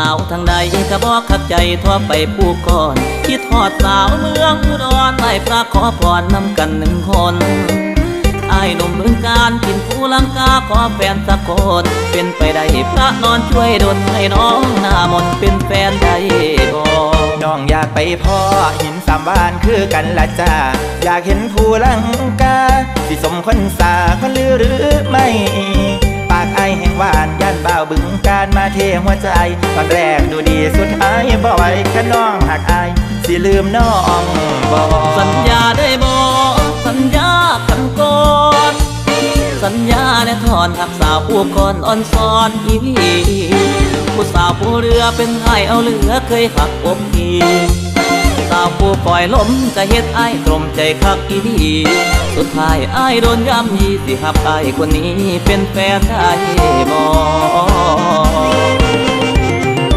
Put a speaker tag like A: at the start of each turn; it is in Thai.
A: เอาทางใดก็บอกขับใจทั่วไปผู้ก่อนคิดทอดสาวเมืองอุดรไหว้พระขอพรนำกันหนึ่งคนไอ้หนุ่มเมืองการกินผู้ลังกาขอแฟนสักคนเป็นไปได้พระนอนช่วยดลให้น้องหน้ามนเป็นแฟนได้บ่
B: น้องอยากไปพ่อหินสามวานคือกันละจ้าอยากเห็นผู้ลังกาสิสมคนสาคนลือหรือไม่ ปากไอแห่งหวานย่าน บึงการมาเทหัวใจ ตอนแรกดูดีสุดท้ายบ่ไหวแค่น้องหักอาย สิลืมน้องบ่
A: สัญญาได้บ่สัญญากันก่อนสัญญาแน่ทอนหักสาวผู้ก่อนอ่อนซ้อนอีพีผู้สาวผู้เรือเป็นไห้เอาเรือเคยหักอกทีสาวผู้ปล่อยล้มจะเฮ็ดไอ้ายตรมใจคักอีดีสุดท้ายไอ้โดนย่ำยีสิหับไอ้คนนี้เป็นแฟนได้บ่